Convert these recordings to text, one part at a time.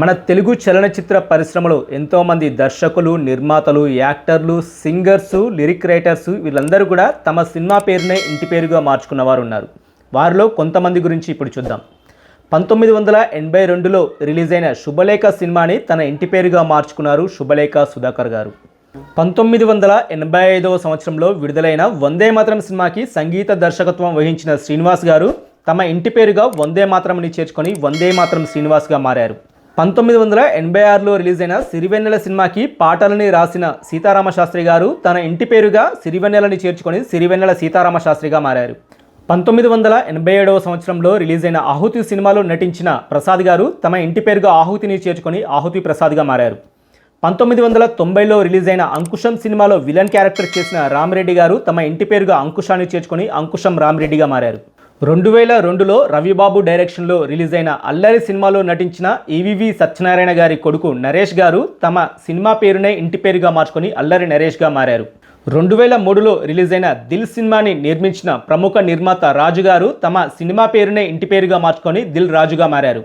మన తెలుగు చలనచిత్ర పరిశ్రమలో ఎంతోమంది దర్శకులు నిర్మాతలు యాక్టర్లు సింగర్స్ లిరిక్ రైటర్స్ వీళ్ళందరూ కూడా తమ సినిమా పేరునే ఇంటి పేరుగా మార్చుకున్న వారు ఉన్నారు. వారిలో కొంతమంది గురించి ఇప్పుడు చూద్దాం. పంతొమ్మిది వందల ఎనభై రెండులో రిలీజ్ అయిన శుభలేఖ సినిమాని తన ఇంటి పేరుగా మార్చుకున్నారు శుభలేఖ సుధాకర్ గారు. పంతొమ్మిది వందల ఎనభై ఐదవ సంవత్సరంలో విడుదలైన వందే మాత్రం సినిమాకి సంగీత దర్శకత్వం వహించిన శ్రీనివాస్ గారు తమ ఇంటి పేరుగా వందే మాత్రంని చేర్చుకొని వందే మాత్రం శ్రీనివాస్గా మారారు. పంతొమ్మిది వందల ఎనభై ఆరులో రిలీజ్ అయిన సిరివెన్నెల సినిమాకి పాటలని రాసిన సీతారామ శాస్త్రి గారు తన ఇంటి పేరుగా సిరివెన్నెలని చేర్చుకొని సిరివెన్నెల సీతారామ శాస్త్రిగా మారారు. పంతొమ్మిది వందల ఎనభై ఏడవ సంవత్సరంలో రిలీజ్ అయిన ఆహుతి సినిమాలో నటించిన ప్రసాద్ గారు తమ ఇంటి పేరుగా ఆహుతిని చేర్చుకొని ఆహుతి ప్రసాద్గా మారారు. పంతొమ్మిది వందల తొంభైలో రిలీజ్ అయిన అంకుశం సినిమాలో విలన్ క్యారెక్టర్ చేసిన రామిరెడ్డి గారు తమ ఇంటి పేరుగా అంకుశాన్ని చేర్చుకొని అంకుశం రామిరెడ్డిగా మారారు. రెండు వేల రెండులో రవిబాబు డైరెక్షన్లో రిలీజ్ అయిన అల్లరి సినిమాలో నటించిన ఈవివి సత్యనారాయణ గారి కొడుకు నరేష్ గారు తమ సినిమా పేరునే ఇంటి పేరుగా మార్చుకొని అల్లరి నరేష్గా మారారు. రెండు వేల మూడులో రిలీజ్ అయిన దిల్ సినిమాని నిర్మించిన ప్రముఖ నిర్మాత రాజు గారు తమ సినిమా పేరునే ఇంటి పేరుగా మార్చుకొని దిల్ రాజుగా మారారు.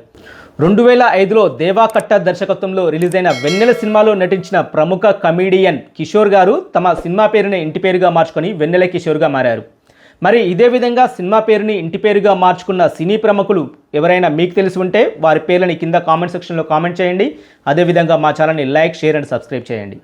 రెండు వేల ఐదులో దేవాకట్ట దర్శకత్వంలో రిలీజ్ అయిన వెన్నెల సినిమాలో నటించిన ప్రముఖ కమీడియన్ కిషోర్ గారు తమ సినిమా పేరునే ఇంటి పేరుగా మార్చుకొని వెన్నెల కిషోర్గా మారారు. మరి ఇదే విధంగా సినిమా పేరుని ఇంటి పేరుగా మార్చుకున్న సినీ ప్రముఖులు ఎవరైనా మీకు తెలిసి ఉంటే వారి పేర్లని కింద కామెంట్ సెక్షన్లో కామెంట్ చేయండి. అదేవిధంగా మా ఛానల్ని లైక్ షేర్ అండ్ సబ్స్క్రైబ్ చేయండి.